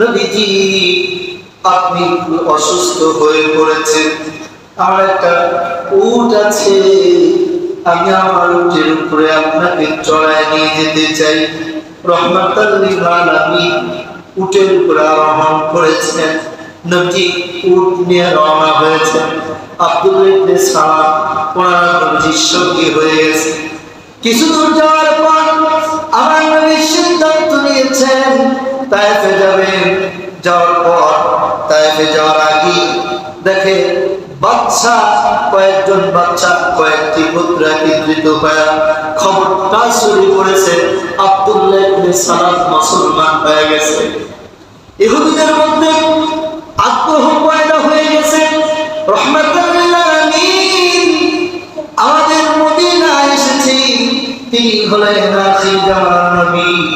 নবীজি, আপনি অসুস্থ হয়ে পড়েছেন। একটা উট আছে, আমি আমার উটের উপরে আপনাকে চড়ায় নিয়ে যেতে চাই। উটের উপরে আরোহণ করেছেন। উট নিয়ে রওনা হয়েছেন। আব্দুল ইবনে সালাম নবীর হয়ে গেছে কিছু দূর যাওয়ার পর আমার নবী সিদ্ধান্ত তাইফে যাবেন যাওয়ার পর তাইফে যাওয়ার আগে দেখে বাচ্চা, কয়েকজন বাচ্চা, কয়েকটি মুদ্রা কেন্দ্রিত হয়ে খবরটা ছড়িয়ে পড়েছে আব্দুল্লাহ ইবনে সালাম মুসলমান হয়ে গেছে। ইহুদিদের মধ্যে আগ্রহ পয়দা হয়ে গেছে। রহমাতুল আলামিন আমাদের মদিনা এসেছি। তিনি হলেন আখির জামান নবী।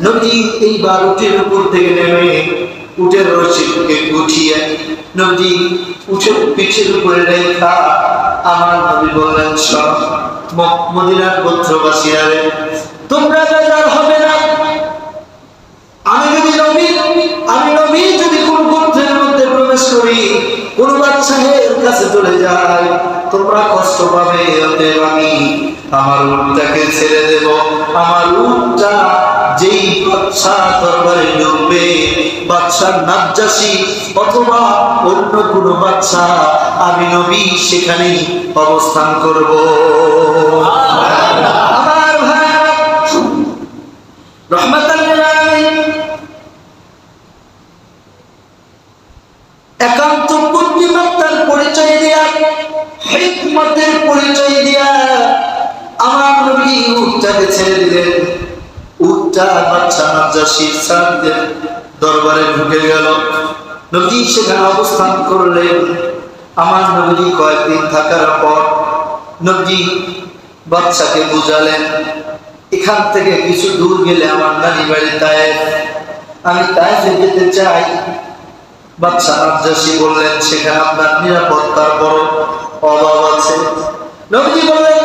নবী এই উপর থেকে নেমে উটের নবী পিঠের উপরে রেখা আমার নবী বললেন সব মদিনার গোত্রবাসীরা তোমরা হবে না। আমি নবী যদি কোন গোত্রের মধ্যে প্রবেশ করি কোন বাচ্চাহের কাছে চলে যাই তোমরা কষ্ট পাবে অতএব আমি আমার উটটাকে ছেড়ে দেব। আমার উটটা যেই বাচ্চা দরবারে ঢুকবে বাচ্চার নাজ্জাসী অথবা অন্য কোনো বাচ্চা আমি নবী সেখানেই অবস্থান করব। আমার ভাই রহমাতাল হিকমতের পরিচয় দিয়া আমার নবী উটটাকে ছেড়ে দিলেন উটটা বাচ্চা নাজ্জাসীর সাহাবীদের দরবারে ঢুকে গেল। নবী সেখানে অবস্থান করলেন। আমার নবী কয়েকদিন থাকার পর নবী বাচ্চাকে বুঝালেন, এখান থেকে কিছু দূর গেলে আমার নানি বাড়ি তায়েফ। আমি তায়েফে যেতে চাই। বাচ্চা নাজ্জাসী বললেন, সেখানে আপনার নিরাপত্তার বড় অভাব আছে। নবীজি বললেন